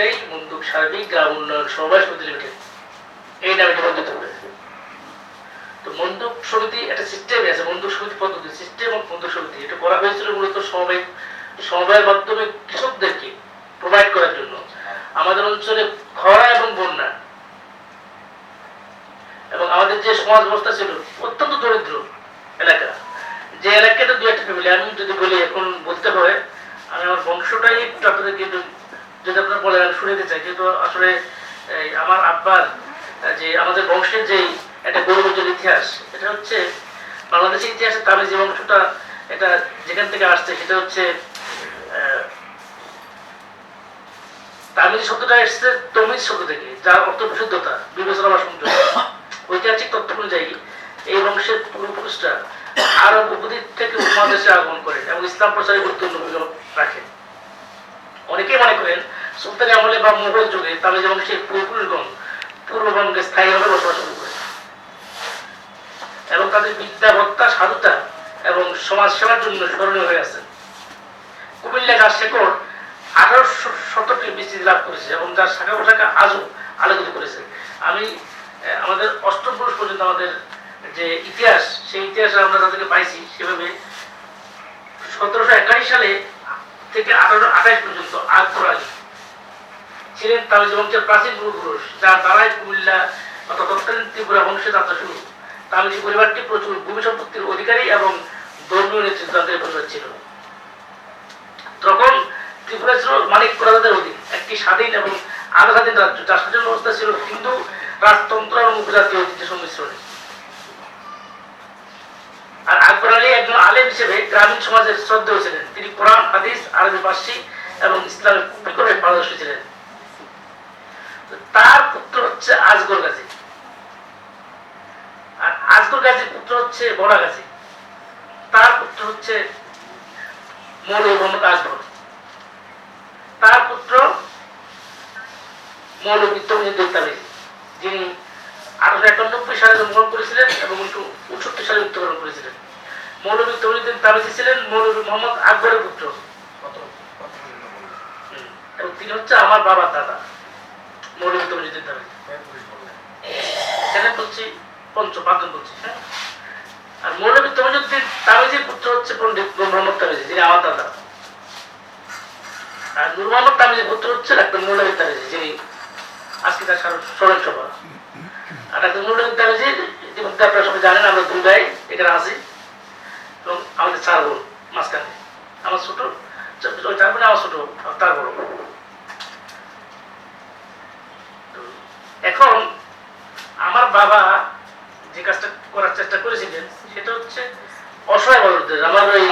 সমিতিটাই মন্দুক সার্বিক গ্রাম উন্নয়ন সমবায় সমিতি লিমিটেড এই নামে নিবন্ধিত হয়েছে তো মন্দুক সমিতি একটা সিস্টেমে আছে মন্দুক সমিতি পদ্ধতি সিস্টেম অফ মন্দুক সমিতি। এটা করা হয়েছিল মূলত সমবায় সমবায়ের মাধ্যমে কৃষকদেরকে প্রোভাইড করার জন্য। আমাদের অঞ্চলে খরা এবং বন্যা। এবং আমাদের যে সমাজ ব্যবস্থা ছিল, অত্যন্ত দরিদ্র এলাকা। যে এলাকাতে দু একটা ফ্যামিলি আমি যদি বলি, এখন বলতে হয়, আমি আমার বংশটাই একটু আপনাদেরকে যদি আপনারা বলেন আমি চাই। যেহেতু আসলে আমার আব্বার যে আমাদের বংশের যেই একটা গৌরবজ্জ্বল ইতিহাস, এটা হচ্ছে বাংলাদেশের ইতিহাসে তামিল যে বংশটা এটা যেখান থেকে আসছে, সেটা হচ্ছে তামিল শব্দটা এসছে শব্দ থেকে, যার অর্থ বিশুদ্ধতা, বিবেচনা বা সংযোগ। ঐতিহাসিক তথ্য অনুযায়ী, এই বংশের পূর্বপুরুষরা আরব উপদ্বীপ থেকে উপমহাদেশে আগমন করেন এবং ইসলাম প্রচারে গুরুত্বপূর্ণ ভূমিকা রাখেন। অনেকেই মনে করেন সুলতানি আমলে বা মুঘল যুগে তামিল বংশের পূর্বপুরুষগণ পূর্ববঙ্গে স্থায়ীভাবে বসবাস শুরু করে। এবং তাদের বিদ্যা ভত্তা সাধুতা এবং সমাজ সেবার জন্য স্মরণীয় হয়ে আছেন কুমিল্লা গাছ শেকড় আঠারোশো শতকে বিস্তৃতি লাভ করেছে এবং যার শাখা পোশাখা আজও আলোকিত করেছে। আমি আমাদের অষ্টম পুরুষ পর্যন্ত আমাদের যে ইতিহাস, সেই ইতিহাসে আমরা তাদেরকে পাইছি। সেভাবে সতেরোশো একাশি সালে থেকে আঠারোশো আঠাশ পর্যন্ত আলী ছিলেন তামিল বংশের প্রাচীন পূর্বপুরুষ, যার দ্বারাই কুমিল্লা অর্থাৎ তৎকালীন ত্রিপুরা বংশের যাত্রা শুরু তামিল পরিবারটি প্রচুর ভূমি সম্পত্তির অধিকারী এবং ধর্মীয় নেতৃত্বের পরিবার ছিল। তখন ত্রিপুরা ছিল মানিক রাজাদের অধীন, একটি স্বাধীন এবং আধা স্বাধীন রাজ্য, যার শাসন ব্যবস্থা ছিল হিন্দু, রাজতন্ত্র এবং উপজাতীয় ঐতিহ্য সংমিশ্রণে আর আকবর আলী একজন আলেম হিসেবে গ্রামীণ সমাজের শ্রদ্ধেয় ছিলেন। তিনি কোরআন, হাদিস, আরবি, ফার্সি এবং ইসলামের বিক্রমে পারদর্শী ছিলেন। তার পুত্র হচ্ছে আজগর গাজী। আর আজগর গাজীর পুত্র হচ্ছে বড়া গাজী। তার পুত্র হচ্ছে মৌলভী মোহাম্মদ আজগর। তার পুত্র মৌলভী তমিজুদ্দিন তামিজি যিনি আঠারোশো একানব্বই সালে জন্মগ্রহণ করেছিলেন এবং উনিশশো উনসত্তর সালে মৃত্যুবরণ করেছিলেন। মৌলভী তমিজুদ্দিন তামিজি ছিলেন মৌলভী মোহাম্মদ আকবরের পুত্র। এবং তিনি হচ্ছে আমার বাবার দাদা মৌলভী তমিজুদ্দিন তামিজি এখানে বলছি পঞ্চ পাঁচজন বলছি হ্যাঁ? আর মৌলভী তমিজুদ্দিন তামিজির পুত্র হচ্ছে পণ্ডিত নূর মোহাম্মদ তামিজি যিনি আমার দাদা। আর নূর মোহাম্মদ তামিজির পুত্র হচ্ছে ডাক্তার মৌলভী তামিজি যিনি আজকে তার স্মরণ- সভা আর ডাক্তার মৌলভী তামিজি ইতিমধ্যে আপনারা সবাই জানেন আমরা ভাই এখানে আছি। এবং আমাদের চার বোন মাঝখানে। আমার ছোট ওই চার আমার ছোট তার বড় এখন আমার বাবা যে কাজটা করার চেষ্টা করেছিলেন, সেটা হচ্ছে অসহায় মানুষদের। আমার ওই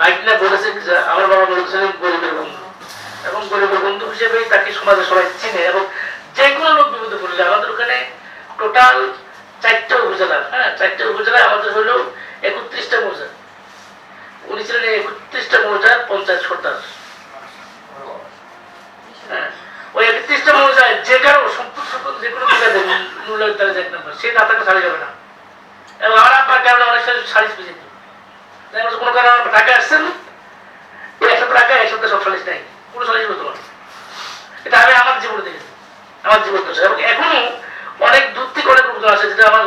বাইক না বলেছে আমার বাবা বলেছিলেন, গরিবের বন্ধু। এবং গরিবের বন্ধু হিসেবেই তাকে সমাজে সবাই চিনে এবং যে কোনো লোক বিপদে পড়লে আমাদের ওখানে টোটাল চারটা উপজেলা হ্যাঁ চারটা উপজেলায় আমাদের হলো একত্রিশটা মৌজা উনি ছিলেন এই একত্রিশটা মৌজার পঞ্চায়েত সর্দার হ্যাঁ। মৌজায় যে কারও সম্পদ যে কোনো সে যাবে না। এবং আপনার অনেক কোনো কারণে এটা আমি আমার আমার জীবন এবং এখনও অনেক দূর থেকে অনেক আসে, যেটা আমার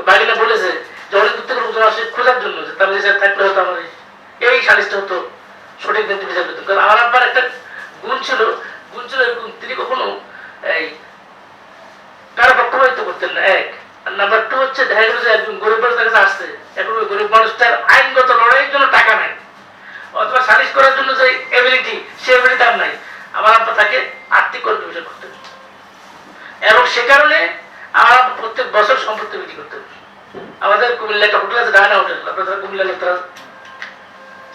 ওই বলেছে যে অনেক দূর থেকে লোকজন আসে খোঁজার জন্য, যে তার থাকলে হয়তো আমার সালিশটা হতো, সঠিক দিন বিচার পেতাম কারণ আমার আব্বার একটা গুণ ছিল গুণ ছিল এরকম তিনি কখনো এই কারও পক্ষপাতিত্ব করতেন না। এক। আর নাম্বার টু হচ্ছে, দেখা গেল যে একজন গরিব মানুষ তার কাছে আসছে। এখন ওই গরিব মানুষটার আইনগত লড়াইয়ের জন্য টাকা নাই। অথবা সালিশ করার জন্য যে এবিলিটি সে এবিলিটি তার নাই। আমার আব্বা তাকে আর্থিক কন্ট্রিবিউশন করতেন। এবং সে কারণে আমার আব্বা প্রত্যেক বছর সম্পত্তি বিক্রি করতেন। আমাদের কুমিল্লা একটা হোটেল আছে, ডায়না হোটেল। আপনারা কুমিল্লা লোকরা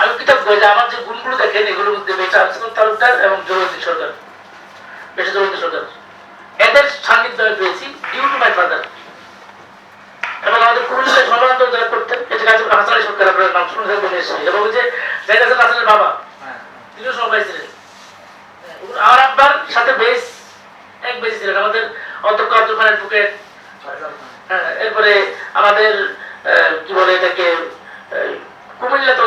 আমি কৃতজ্ঞ যে আমার যে গুণগুলো দেখেন, এগুলোর মধ্যে বেটা হাসিনুল তালুকদার এবং জরুদ্দিন সরকার। বেশি জরুদ্দিন সরকার। এদের সান্নিধ্য আমি পেয়েছি ডিউ টু মাই ফাদার এবং আমাদের কুমিল্লায় সর্বান্ত যারা করতেন যে গাজীপুর হাসান সরকার, আপনার নাম শুনে থাকবেন নিশ্চয়ই এবং যে হাসান হাসানের বাবা, তিনিও সবাই ছিলেন। আমার আব্বার সাথে বেশ, এক বেশি ছিলেন। আমাদের অধ্যক্ষ আব্দুল খান অ্যাডভোকেট এরপরে আমাদের কি বলে এটাকে কুমিল্লা তো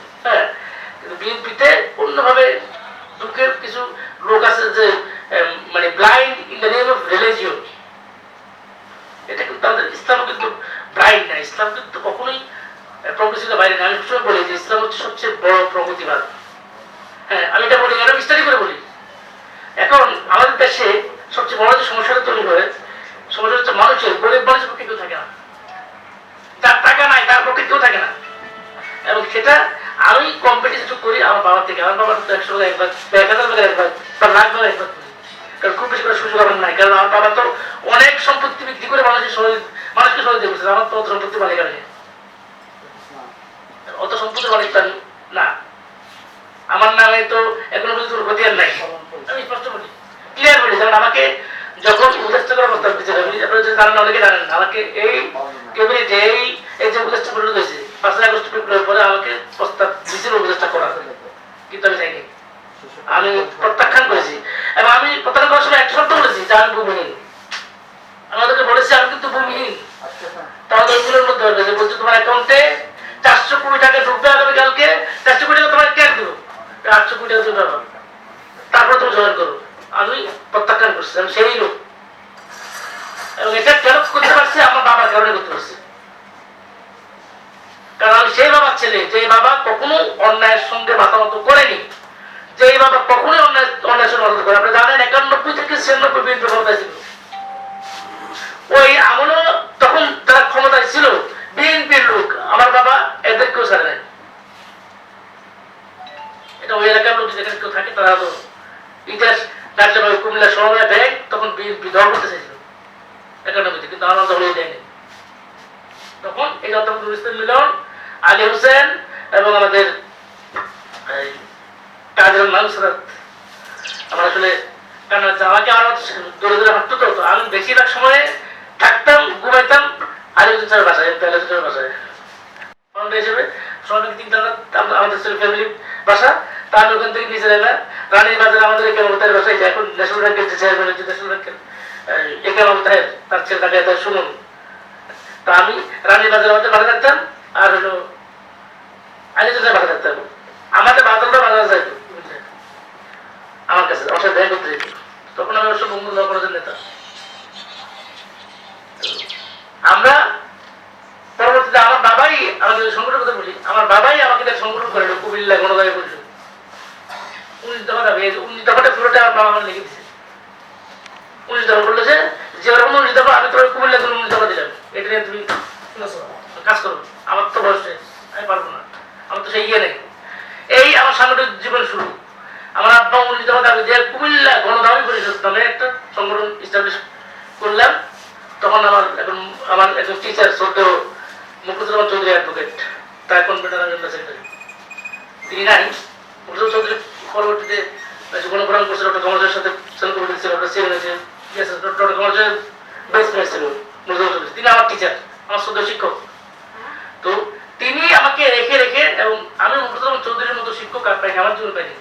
হ্যাঁ বিএনপিতে অন্যভাবে দুঃখের কিছু লোক আছে যে আহ, মানে blind in the name of religion এটা কিন্তু আমাদের ইসলাম কিন্তু ব্লাইন্ড না ইসলাম কিন্তু কখনোই প্রগ্রেসিভের বাইরে না আমি সবসময় বলি যে ইসলাম হচ্ছে সবচেয়ে বড় প্রগতিবাদ হ্যাঁ আমি এটা বলি এটা বিস্তারিত করে বলি এখন আমাদের দেশে সবচেয়ে বড় যে সমস্যাটা তৈরি হয় সমস্যা হচ্ছে মানুষের গরিব মানুষের পক্ষে কেউ থাকে না যার টাকা নাই তার পক্ষে কেউ থাকে না এবং সেটা আমি কম্পিটিশন করি আমার বাবার থেকে আমার বাবার তো একশো টাকা একবার এক হাজার টাকা একবার বা লাখ টাকা একবার কারণ খুব বেশি করে সুযোগ আমার নাই। কারণ আমার বাবা তো অনেক সম্পত্তি বিক্রি করে মানুষের মানুষকে করছে আমার তো অত সম্পত্তি মালিক আমি অত সম্পত্তির মালিক তো আমি না। আমার নামে তো এখনও পর্যন্ত নাই। আমি স্পষ্ট বলি। ক্লিয়ার বলি। যেমন আমাকে যখন উপদেষ্টা করার প্রস্তাব দিচ্ছে আপনারা যদি জানেন অনেকে জানেন। আমাকে এই ক্যাবিনেটে এই এই যে উপদেষ্টা পরিণত হয়েছে পাঁচই আগস্ট পরে আমাকে প্রস্তাব দিয়েছিল উপদেষ্টা করার কিন্তু আমি চাইনি আমি প্রত্যাখ্যান করেছি এবং আমি প্রত্যাখ্যান করার সময় এক শর্ত বলেছি যে আমি ভূমিহীন আমি ওদেরকে বলেছি আমি কিন্তু ভূমিহীন তাহলে ওইগুলোর মধ্যে হবে যে বলছে তোমার অ্যাকাউন্টে চারশো কোটি টাকা ঢুকবে আগামীকালকে চারশো কোটি টাকা তোমার ক্যাশ দেবো আটশো কোটি টাকা দেবো তারপরে তুমি জয়েন করো আমি প্রত্যাখ্যান করছি আমি সেই লোক এবং এটা কেন করতে পারছি আমার বাবার কারণে করতে পারছি কারণ সেই বাবার ছেলে যে বাবা কখনো অন্যায়ের সঙ্গে মাতামত করেনি যে বাবা কখনোই অন্যায়, অন্যায়ের সঙ্গে মাতামত করে আপনি জানেন, একানব্বই থেকে ছিয়ানব্বই ক্ষমতায় ওই আমলও তখন ক্ষমতায় ছিল, বিএনপির লোক, আমার বাবা এদেরকেও ছাড়ে নাই। এটা ওই এলাকার লোক যেখানে কেউ থাকে, তারা তো ইতিহাস ডাকলে কুমিল্লা সমবায় ব্যাংক তখন বিএনপি দল করতে চাইছিল। একানব্বইতে কিন্তু আমার দল দেয়নি। তখন এই অধ্যক্ষ ইসলাম মিলন, আলী হোসেন এবং আমাদের এই কাজের মানুষরাত আমরা আসলে কারণ আমাকে আমার দূরে দূরে হাঁটতো তো তো আমি বেশিরভাগ সময়ে থাকতাম, ঘুমাইতাম আলী হোসেন স্যারের বাসায় আলী হোসেন স্যারের বাসায় হিসেবে শ্রমিক তিন টাকা আমাদের ফ্যামিলি বাসা। তা আমি ওখান থেকে নিচে রানীর বাজারে আমাদের একে মমতার বাসায় এখন ন্যাশনাল ব্যাংকের যে চেয়ারম্যান ন্যাশনাল ব্যাংকের একে মমতায় তার ছেলে তাকে তার শুনুন। তা আমি রানীর বাজারে আমাদের বাসা থাকতাম আর হলো আলী হোসেনের বাসা থাকতাম আমাদের বাজারটা বাজার যাইত আমার কাছে, আমার দেখা করতে যেত। তখন আমি অবশ্য বঙ্গ নগরের নেতা। আমরা পরবর্তীতে আমার বাবাই আমাকে সংগঠন কথা বলি, আমার বাবাই আমাকে সংগঠন করে কুমিল্লা গণদায় পরিষদ। উনিশ দফা দাবি, এই যে উনিশ দফাটা পুরোটা আমার বাবা আমার লিখে দিচ্ছে উনিশ দফা বলল যে উনিশ দফা, আমি তোর কুমিল্লা কোনো উনিশ দফা দিলাম। এটা নিয়ে তুমি কাজ করো। আমার তো বয়স আমি পারব না। আমার তো সেই ইয়ে নেই। এই আমার সাংগঠনিক জীবন শুরু। আমার আব্বা উনিশ দফা দাবি যে কুমিল্লা গণদাবি পরিষদ নামে একটা সংগঠন ইস্টাবলিশ করলাম, তখন আমার এখন আমার একজন টিচার শ্রদ্ধেয় মুকুদুর চৌধুরী অ্যাডভোকেট তার কনভেন্টার সেক্রেটারি তিনি নাই। মুকুদুর চৌধুরী পরবর্তীতে গণপ্রাণ করছে ডক্টর কমলের সাথে সেল করে দিচ্ছে ডক্টর সিএন হয়েছে ডক্টর কমলের বেস্ট ছিল। তিনি আমার টিচার আমার শ্রদ্ধা শিক্ষক। তো তিনি আমাকে রেখে রেখে এবং আমি মুখতম চৌধুরীর মতো শিক্ষক আর পাইনি আমার জীবন পাইনি।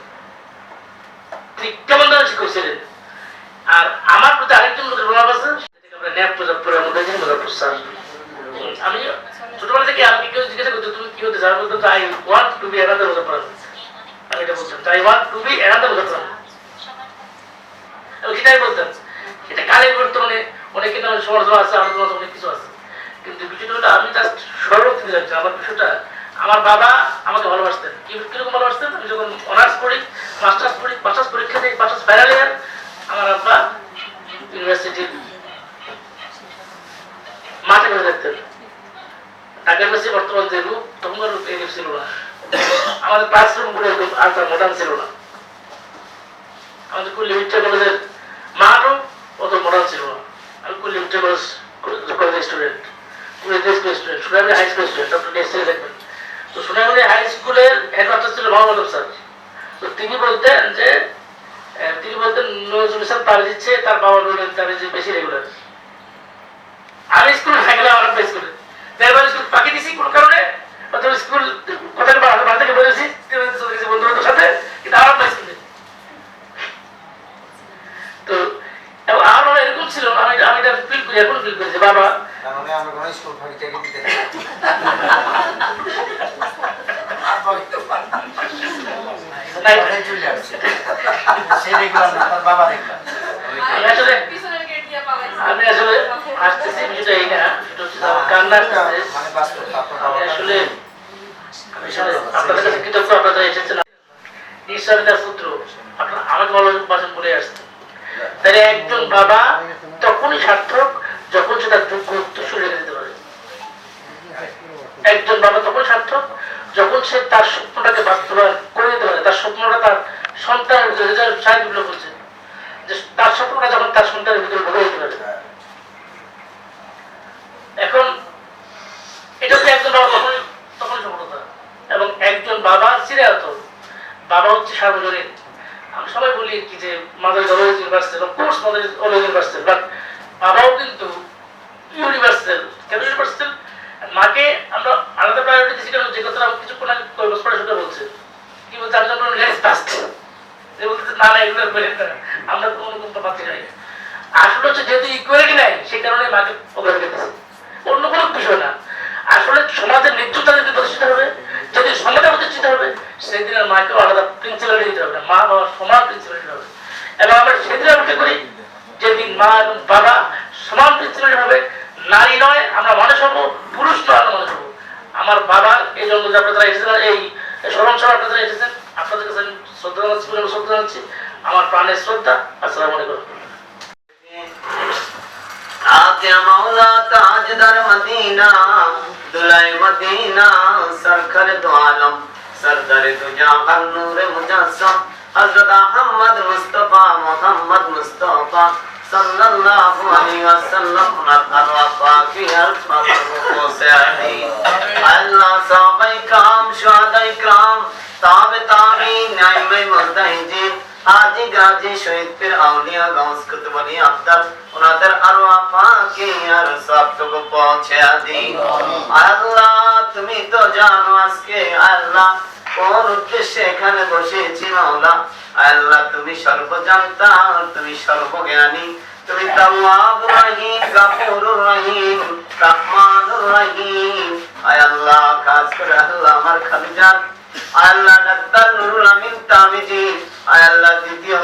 তিনি কেমন ধরনের শিক্ষক ছিলেন? আর আমার প্রতি আরেকজন লোকের প্রভাব আছে আমি ছোটবেলা থেকে আমি কেউ জিজ্ঞাসা করতো, তুমি কি হতে চাও? বলতো I want to be another মুজাফরান আমি এটা বলতাম I want to be another মুজাফরান এবং সেটাই বলতাম। এটা কালে বর্তমানে অনেক সমালোচনা আছে অনেক কিছু আছে। কিন্তু বিষয়টা আমি জাস্ট আমার বিষয়টা, আমার বাবা আমাকে ভালোবাসতেন। কীরকম ভালোবাসতেন? আমি যখন অনার্স পড়ি মাস্টার্স পড়ি মাস্টার্স পরীক্ষা দিই মাস্টার্স ফাইনাল ইয়ার আমার আব্বা ইউনিভার্সিটির মাঠে বসে থাকতেন। বর্তমান যে রূপ, তখনকার রূপ ছিল না। আমাদের ক্লাসরুমগুলো একদম আলট্রা মডার্ন ছিল না। আমাদের কুল্লি মিট্টা কলেজের মাঠও অত মডার্ন ছিল না আমি কুল্লি মিট্টা কলেজ কলেজের স্টুডেন্ট তো তিনি বলতেন যে তিনি বলতেন, নজরুল ইসলাম তার দিচ্ছে, তার বাবা রোডের তার বেশি রেগুলার আমি স্কুলে থাকলে আমার আব্বা স্কুলে দেড়বার স্কুল পাকি দিছি কোনো কারণে এরকম ছিল, আমি আমি এটা ফিল করি, এখন ফিল করি বাবা তার মানে আমরা কোনো স্কুল ফাঁকি থেকে দিতে আমি আসলে আমি আসতেছি বিষয়টা এই না মানে আমি আসলে আপনাদের কাছে কৃতজ্ঞ আপনারা এসেছেন। নিঃস্বামিতার পুত্র আপনারা আমাকে ভালোবাসেন বলে আসছেন। তাহলে একজন বাবা তখনই সার্থক যখন সে তার যোগ্য উত্তরসূরি রেখে দিতে পারে একজন বাবা তখন সার্থক যখন সে তার স্বপ্নটাকে বাস্তবায়ন করে দিতে পারে, তার স্বপ্নটা তার সন্তানের ভিতরে সাহেবগুলো বলছে, যে তার স্বপ্নটা যখন তার সন্তানের ভিতরে ঢুকে দিতে পারে। এখন এটা হচ্ছে একজন বাবা তখনই তখনই সফলতা। এবং একজন বাবা সিরিয়াত। বাবা হচ্ছে সার্বজনীন। আমি সবাই বলি কি যে mother always universal of course mother is always universal but বাবাও কিন্তু ইউনিভার্সাল কেন ইউনিভার্সাল মাকে আমরা আলাদা প্রায়োরিটি দিচ্ছি কেন যে কথা আমি কিছুক্ষণ আগে কৈবস পড়ে সেটা বলছে। কি বলছে? আমি যখন লেস ফাস্ট যে বলতে না না, এগুলো আমরা তো কোনো কোনো পাচ্ছি নাই আসলে হচ্ছে, যেহেতু ইকুয়ালিটি নাই, সেই কারণে মাকে অগ্রাধিকার দিচ্ছে অন্য কোনো বিষয় না। আসলে সমাজের নিত্যতা যদি প্রতিষ্ঠিত হবে, যদি সমাজে প্রতিষ্ঠিত হবে, সেদিন আর মাকেও আলাদা প্রিন্সিপালিটি দিতে হবে না। মা বাবা সমান প্রিন্সিপালিটি হবে। এবং আমরা সেদিন মনে করি যেদিন মা এবং বাবা সমান প্রিন্সিপালিটি হবে। নারী নয়, আমরা মানুষ হব অনুষ্ঠান আমার বাবা এই জন্য যে আপনারা এসেছেন এই স্মরণ সভা আপনারা এসেছেন আপনাদের কাছে আমি শ্রদ্ধা জানাচ্ছি বলে শ্রদ্ধা জানাচ্ছি। আমার প্রাণের শ্রদ্ধা, আসসালামু আলাইকুম। আতে মাওলা তাজদার মদিনা, দুলাই মদিনা, সরকার দো আলম, সরদার দুজা হর নূরে মুজাসম, হযরত আহমদ মুস্তাফা, মুহাম্মদ মুস্তাফা। সাল্লাল্লাহু আলাইহি ওয়াসাল্লাম আপনার পাকে আর পৌঁছাই আল্লাহ সাহাবাই کرام শাহাদাই کرام তাবে তাবেঈন নাইমে তুমি তো জানো আজকে আল্লাহ কোন উদ্দেশ্যে এখানে বসেছি মাওলা? আল্লাহ, তুমি সর্বজানতা, তুমি সর্বজ্ঞানী। তুমি তাওয়াব রহিম, গাফুর রহিম রহমান রহিম। আয় আল্লাহ, কাজ করে আল্লাহ আমার খালিজান আল্লাহ, ডাক্তার নুরুল আমিন তামিজি। আয় আল্লাহ, দ্বিতীয়